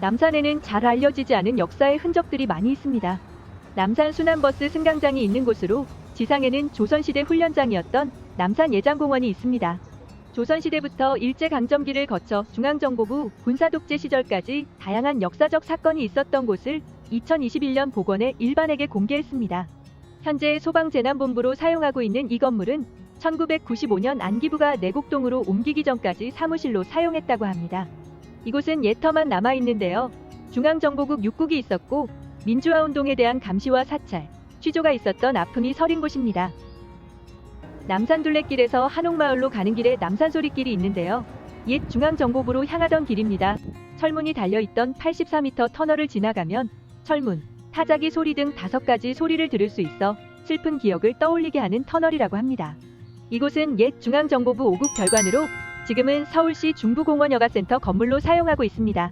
남산에는 잘 알려지지 않은 역사의 흔적들이 많이 있습니다. 남산 순환버스 승강장이 있는 곳으로 지상에는 조선시대 훈련장이었던 남산 예장공원이 있습니다. 조선시대부터 일제강점기를 거쳐 중앙정보부 군사독재 시절까지 다양한 역사적 사건이 있었던 곳을 2021년 복원해 일반에게 공개했습니다. 현재 소방재난본부로 사용하고 있는 이 건물은 1995년 안기부가 내곡동으로 옮기기 전까지 사무실로 사용했다고 합니다. 이곳은 예터만 남아있는데요. 중앙정보국 6국이 있었고 민주화운동에 대한 감시와 사찰, 취조가 있었던 아픔이 서린 곳입니다. 남산둘레길에서 한옥마을로 가는 길에 남산소리길이 있는데요. 옛 중앙정보부로 향하던 길입니다. 철문이 달려있던 84m 터널을 지나가면 철문, 타자기 소리 등 다섯 가지 소리를 들을 수 있어 슬픈 기억을 떠올리게 하는 터널이라고 합니다. 이곳은 옛 중앙정보부 5국 별관으로 지금은 서울시 중부공원여가센터 건물로 사용하고 있습니다.